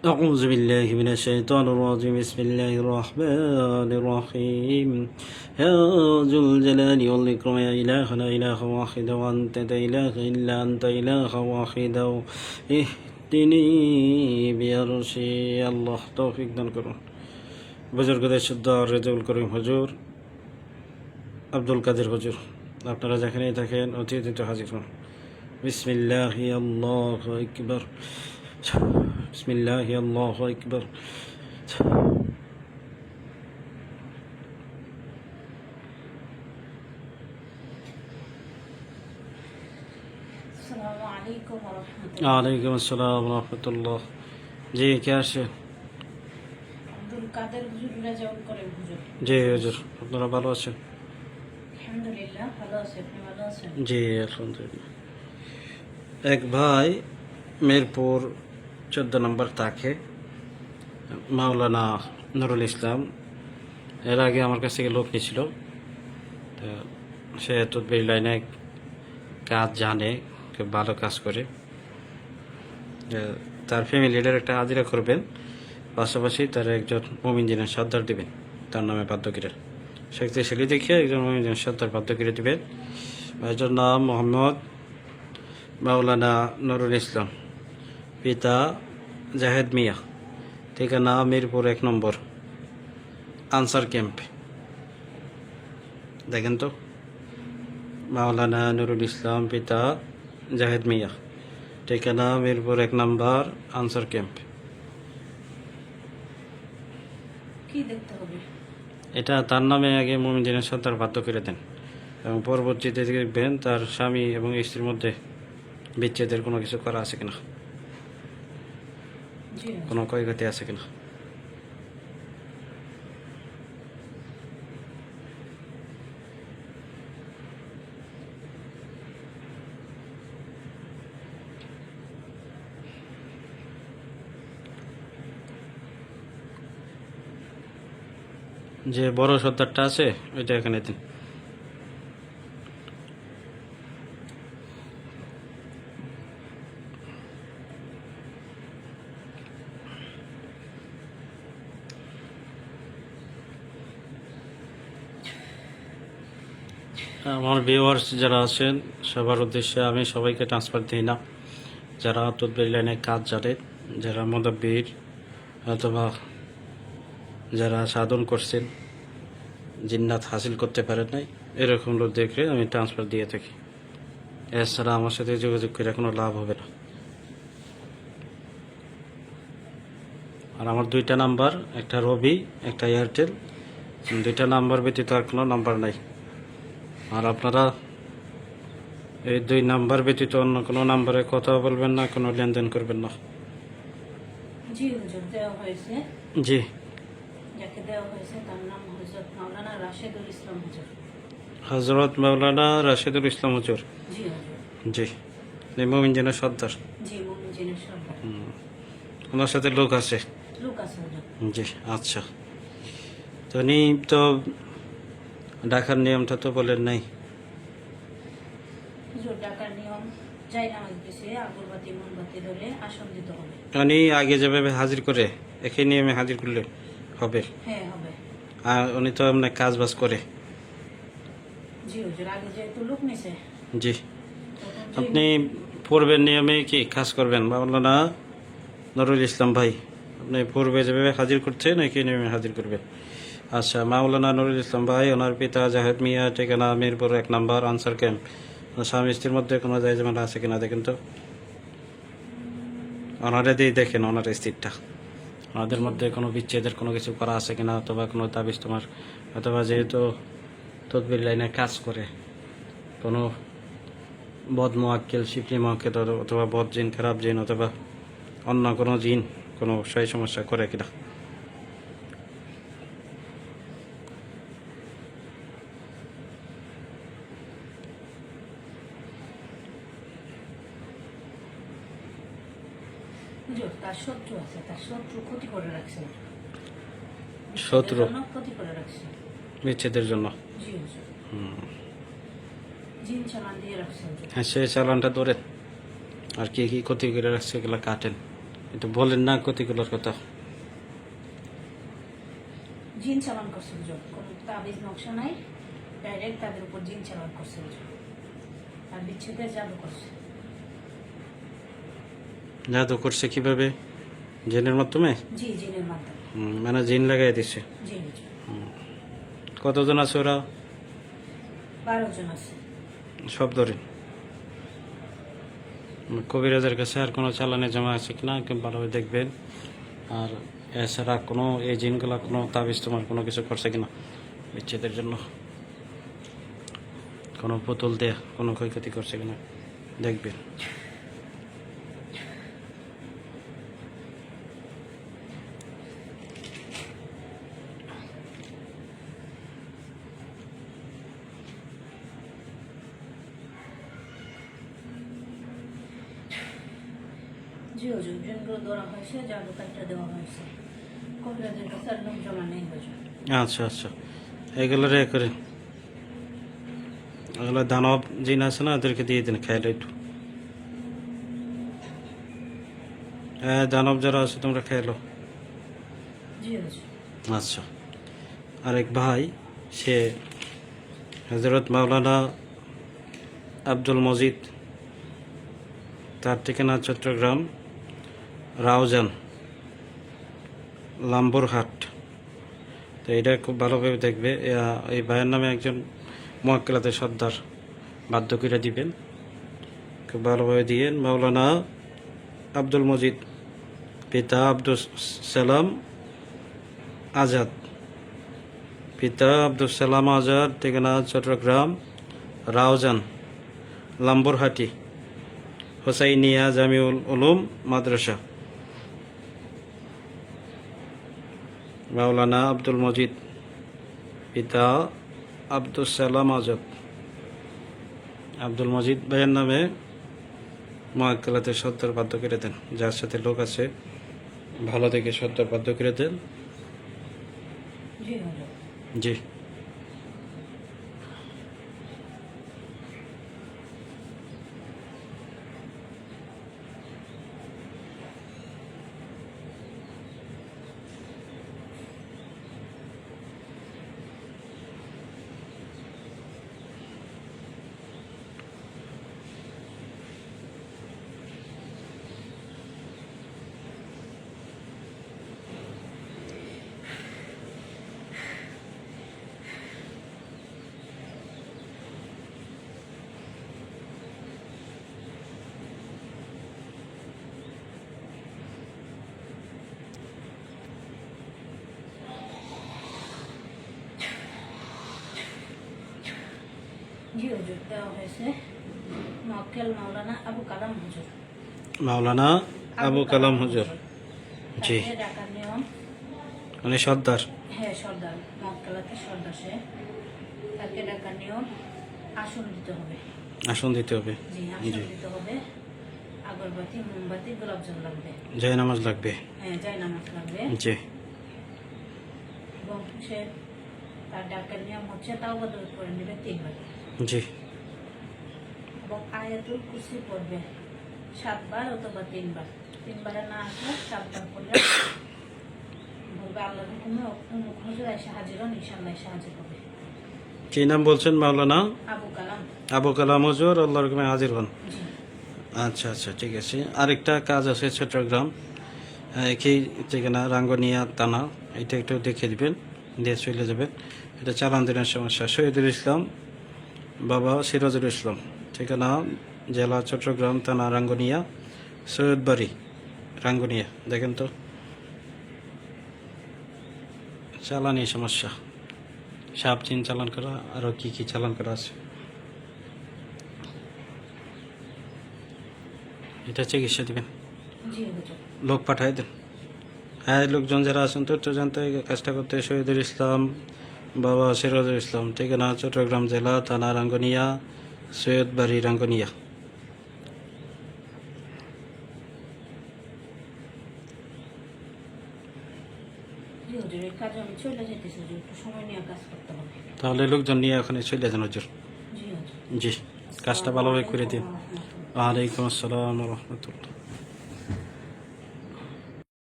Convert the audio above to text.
أعوذ بالله من الشيطان الرجيم بسم الله الرحمن الرحيم يا ذو الجلال والإكرام يا إله لا إله واحد وأنت لا إله إلا أنت إله واحد اهدني بأرشي الله توفيق দান করুন বুজুর্গদের শুদ্ধ রেজুল করিম হুজুর আব্দুল কাদের হুজুর আপনারা যেখানেই থাকেন অতি অতীত হাজির হন বিসমিল্লাহ আল্লাহ আকবার বিসমিল্লাহ আল্লাহ একবার আলাইকুম আসসালাম রহমতুল্লাহ জি কে আসে? জি হুজুর আপনারা ভালো আছেন? জি আলহামদুলিল্লাহ। এক ভাই মিরপুর চোদ্দ নম্বর তাকে, মাওলানা নুরুল ইসলাম। এর আগে আমার কাছ থেকে লোক নিয়েছিল। তো সে তদবির লাইনে কাজ জানে, খুব ভালো কাজ করে। তার ফ্যামিলিটার একটা হাজিরা করবেন, পাশাপাশি তার একজন মমিনজিনের সর্দার দিবেন। তার নামে বাদ্যকিরের শক্তিশালী দেখিয়ে একজন মমিনজিনের সর্দার বাদ্যকিরে দিবেন। ভাইটার নাম মোহাম্মদ মাওলানা নুরুল ইসলাম। পিতা জাহেদ মিয়া। ঠিকানা মিরপুর এক নম্বর। Answer camp. দেখেন তো। মাওলানা নুরুল ইসলাম পিতা জাহেদ মিয়া। ঠিকানা মিরপুর এক নম্বর আনসার ক্যাম্প। এটা তার নামে আগে মোমিনদিনের সন্তান বাধ্য করে দেন। এবং পরবর্তীতে দেখবেন তার স্বামী এবং স্ত্রীর মধ্যে বিচ্ছেদের কোনো কিছু করা আছে কিনা। কোনো ক্ষয়ক্ষতি আছে কিনা? যে বড় সর্দারটা আছে ওইটা এখানে দিন। আমার ভিউয়ার্স যারা আছেন, সবার উদ্দেশ্যে আমি সবাইকে ট্রান্সফার দিই না। যারা তদবির লাইনে কাজ জানে, যারা মদব্বির অথবা যারা সাধন করছেন, জিন্নাত হাসিল করতে পারেন নাই, এরকম লোক দেখলে আমি ট্রান্সফার দিয়ে থাকি। এছাড়া আমার সাথে যোগাযোগ করে কোনো লাভ হবে না। আর আমার দুইটা নাম্বার একটা রবি, একটা এয়ারটেল। দুইটা নাম্বার ব্যতীত আর কোনো নাম্বার নাই। আর আপনারা এই দুই নাম্বার ব্যতীত অন্য কোনো নাম্বারে কথা বলবেন না কোনো লেনদেন করবেন না। জি হুজুর দেওয়া হয়েছে। জি। যাকে দেওয়া হয়েছে তার নাম হজরত মাওলানা রাশেদুল ইসলাম হুজুর। হজরত মাওলানা রাশেদুল ইসলাম হুজুর? জি জি। মোমিন যেন সর্দার। জি মুমিনের সর্দার। ওনার সাথে লোক আছে? লোক আছে জি আচ্ছা। তো উনি তো ডাকার নিয়মটা তো বলেন নাই। উনি আগে যেভাবে হাজির করে একই নিয়মে হাজির করলে হবে। হ্যাঁ আর উনি তো এমনি কাজ বাজ করে। জি আপনি পূর্বের নিয়মে কি কাজ করবেন? না নুরুল ইসলাম ভাই আপনি পূর্বে যেভাবে হাজির করছেন একই নিয়মে হাজির করবেন। আচ্ছা মাওলানা নুরুল ইসলাম ভাই, ওনার পিতা জাহেদ মিয়া, ঠিকানা মিরপুর এক নাম্বার, আনসার ক্যাম্প। স্বামী স্ত্রীর মধ্যে কোনো জায়জামেলা আছে কিনা দেখেন তো? ওনারা দিয়ে দেখেন ওনার স্ত্রীরটা ওনাদের মধ্যে কোনো বিচ্ছেদের কোনো কিছু করা আছে কিনা অথবা কোনো তাবিজ তোমার, অথবা যেহেতু তদবির লাইনে কাজ করে, কোনো বদ মোয়াক্কেল শিফলি মোয়াক্কেল অথবা বদ জিন, খারাপ জিন অথবা অন্য কোনো জিন কোনো সেই সমস্যা করে কিনা। হুজুর তার শত্রু আছে তার শত্রু ক্ষতি করে রাখছে শত্রু? ক্ষতি করে রাখছে। বিচ্ছেদের জন্য? জি জিন চালান দিয়ে রাখছে হ্যাঁ সেই চালানটা ধরে। আর কি কি ক্ষতি করে রাখছে এগুলো কাটেন। একটু বলেন না ক্ষতিগুলোর কথা। জিন চালান করছে কোনো তাবিজ নকশা নাই ডাইরেক্ট তাদের উপর জিন চালান করছে আর বিচ্ছেদের জাদু করছে। জাদু করছে কীভাবে? জিনের মাধ্যমে? জি জিনের মাধ্যমে। হুম, মানে জিন লাগাই দিছে। জি হুজুর কতজন আছে ওরা? বারো জন আছে। সব ধরে। কবিরাজের কাছে আর কোনো চালানে জমা আছে কিনা ভালোভাবে দেখবেন। আর এছাড়া কোনো এই জিনগুলা কোনো তাবিজ তোমার কোনো কিছু করছে কিনা বিচ্ছেদের জন্য। কোনো পুতুল দিয়ে কোনো ক্ষয়ক্ষতি করছে কিনা দেখবেন। জিনগুলো ধরা হয়েছে কাটটা দেওয়া হয়েছে। কবিরাজের কাছে জমা নেই আচ্ছা আচ্ছা। এগুলো রে করে। এগুলো দানব জিন আছে না ওদেরকে দিয়ে দিন খাইলে একটু হ্যাঁ দানব যারা আছে তোমরা খাইলো আচ্ছা। আরেক ভাই সে হজরত মাওলানা আব্দুল মজিদ। তার ঠিকানা চট্টগ্রাম। রাউজান, লাম্বরহাট। তো এটা খুব ভালোভাবে দেখবে। এই ভাইয়ের নামে একজন মোয়াক্কেলাতে সর্দার বাধ্য করে দিবেন। খুব ভালোভাবে দিয়েন। মাওলানা আব্দুল মজিদ, পিতা আব্দুল সালাম আজাদ। পিতা আব্দুল সালাম আজাদ, ঠিকানা চট্টগ্রাম, রাউজান, লাম্বরহাটি, হোসাইনিয়া জামিউল উলুম মাদ্রাসা। মাওলানা আব্দুল মজিদ পিতা আব্দুল সালাম আজাদ আব্দুল মজিদ ভাইয়ের নামে মহাকালাতে সত্তর বাধ্য করে দেন যার সাথে লোক আছে ভালো থেকে সত্তর বাধ্য করে দেন। জি। জি হুজুর দেওয়া হয়েছে মক্কেল মাওলানা আবু কালাম হুজুর। মাওলানা আবু কালাম হুজুর জি। ডাকার নিয়ম মানে সর্দার। হ্যাঁ সর্দার মক্কেলাতে সর্দার সে তাকে ডাকার নিয়ম আসন দিতে হবে। আসন দিতে হবে জি। আসন দিতে হবে। আগরবাতি মোমবাতি গোলাপ জল লাগবে। জয় নামাজ লাগবে। হ্যাঁ নামাজ লাগবে। জি। এবং সে তার ডাকার নিয়ম হচ্ছে তাও বদল করে নেবে তিনবার। জি। এবং আয়াতুল কুরসি পড়বে। সাতবার অথবা তিনবার। তিনবারে না আসলে সাতবার পড়লে বলবে আল্লাহ হুকুমে হুজুর এসে হাজির হন ইনশাল্লাহ এসে হাজির হবে। কি নাম বলছেন মাওলানা? আবু কালাম। আবু কালাম হুজুর আল্লাহ রকমে হাজির হন। আচ্ছা আচ্ছা ঠিক আছে। আরেকটা কাজ আছে চট্টগ্রাম। একই ঠিকানা রাঙ্গনিয়া থানা এটা একটু দেখে দিবেন দিয়ে চলে যাবেন। এটা চালান দিনের সমস্যা। শহীদুল ইসলাম বাবা সিরাজুল ইসলাম ঠিকানা জেলা চট্টগ্রাম থানা রাঙ্গনিয়া সৈয়দবাড়ি রাঙ্গুনিয়া। দেখেন তো। চালানি সমস্যা। সাপ চিন চালান করা আরও কি কি চালান করা আছে? এটা চিকিৎসা দিবেন? লোক পাঠাই দেন। হ্যাঁ লোকজন যারা আছেন তো জানতে কাজটা করতে শহীদুল ইসলাম বাবা সিরাজুল ইসলাম ঠিকানা চট্টগ্রাম জেলা থানা রাঙ্গনিয়া সৈয়দবাড়ি রাঙ্গনিয়া। জি হুজুর এই কাজে আমি চলে যেতেছি হুজুর একটু সময় নিয়ে কাজ করতে হবে তাহলে লোকজন নিয়ে ওখানে চলে যান হজুর। জি কাজটা ভালোভাবে করে দিন। আলাইকুম ওয়ালাইকুম আসসালাম রহমতুল্লাহ।